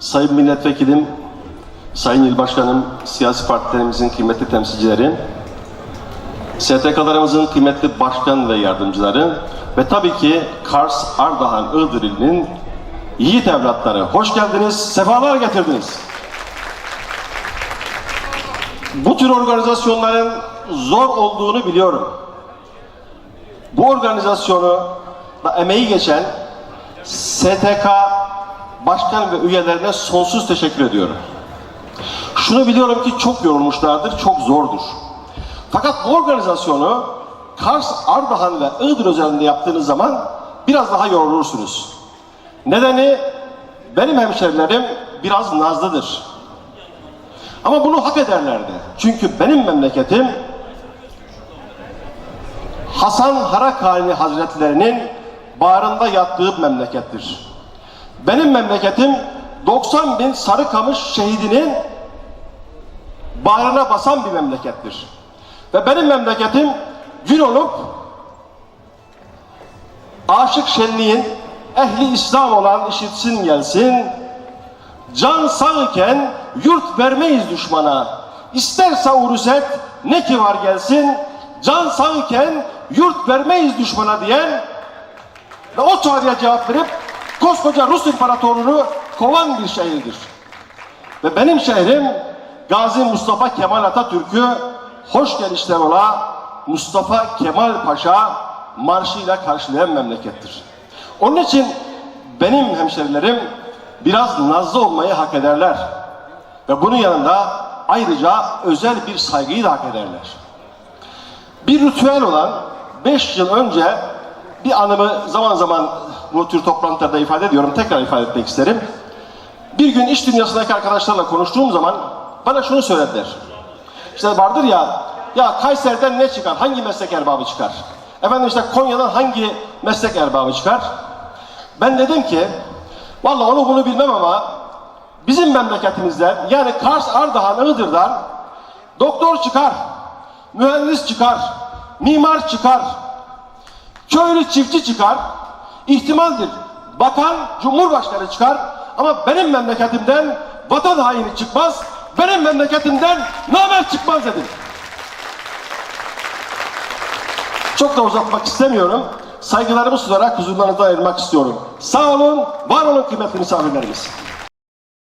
Sayın Milletvekilim, Sayın İl Başkanım, siyasi partilerimizin kıymetli temsilcileri, STK'larımızın kıymetli başkan ve yardımcıları ve tabii ki Kars, Ardahan, Iğdır ilinin yiğit evlatları. Hoş geldiniz, sefalar getirdiniz. Bu tür organizasyonların zor olduğunu biliyorum. Bu organizasyonu da emeği geçen STK başkan ve üyelerine sonsuz teşekkür ediyorum. Şunu biliyorum ki çok yorulmuşlardır, çok zordur. Fakat bu organizasyonu Kars, Ardahan ve Iğdır özelinde yaptığınız zaman biraz daha yorulursunuz. Nedeni benim hemşerilerim biraz nazlıdır. Ama bunu hak ederlerdi. Çünkü benim memleketim Hasan Harakani Hazretlerinin bağrında yattığı memlekettir. Benim memleketim 90 bin Sarıkamış şehidinin bağrına basan bir memlekettir. Ve benim memleketim gün olup aşık şenliğin ehli İslam olan işitsin gelsin. Can sağ iken yurt vermeyiz düşmana. İsterse urus et ne ki var gelsin. Can sağ iken yurt vermeyiz düşmana diyen ve o çağrıya cevap verip koskoca Rus imparatorluğunu kovan bir şehirdir. Ve benim şehrim Gazi Mustafa Kemal Atatürk'ü hoş gelişler ola Mustafa Kemal Paşa marşıyla karşılayan memlekettir. Onun için benim hemşerilerim biraz nazlı olmayı hak ederler. Ve bunun yanında ayrıca özel bir saygıyı da hak ederler. Bir ritüel olan 5 yıl önce bir anımı zaman zaman bu tür toplantılarda ifade ediyorum. Tekrar ifade etmek isterim. Bir gün iş dünyasındaki arkadaşlarla konuştuğum zaman bana şunu söylediler. İşte vardır ya, ya Kayseri'den ne çıkar? Hangi meslek erbabı çıkar? Efendim işte Konya'dan hangi meslek erbabı çıkar? Ben dedim ki, vallahi onu bunu bilmem ama bizim memleketimizden yani Kars, Ardahan, Iğdır'dan doktor çıkar, mühendis çıkar, mimar çıkar, köylü çiftçi çıkar, ihtimaldir bakan, cumhurbaşkanı çıkar ama benim memleketimden vatan haini çıkmaz, benim memleketimden namert çıkmaz dedim. Çok da uzatmak istemiyorum. Saygılarımı sunarak huzurlarınıza ayırmak istiyorum. Sağ olun, var olun kıymetli misafirlerimiz.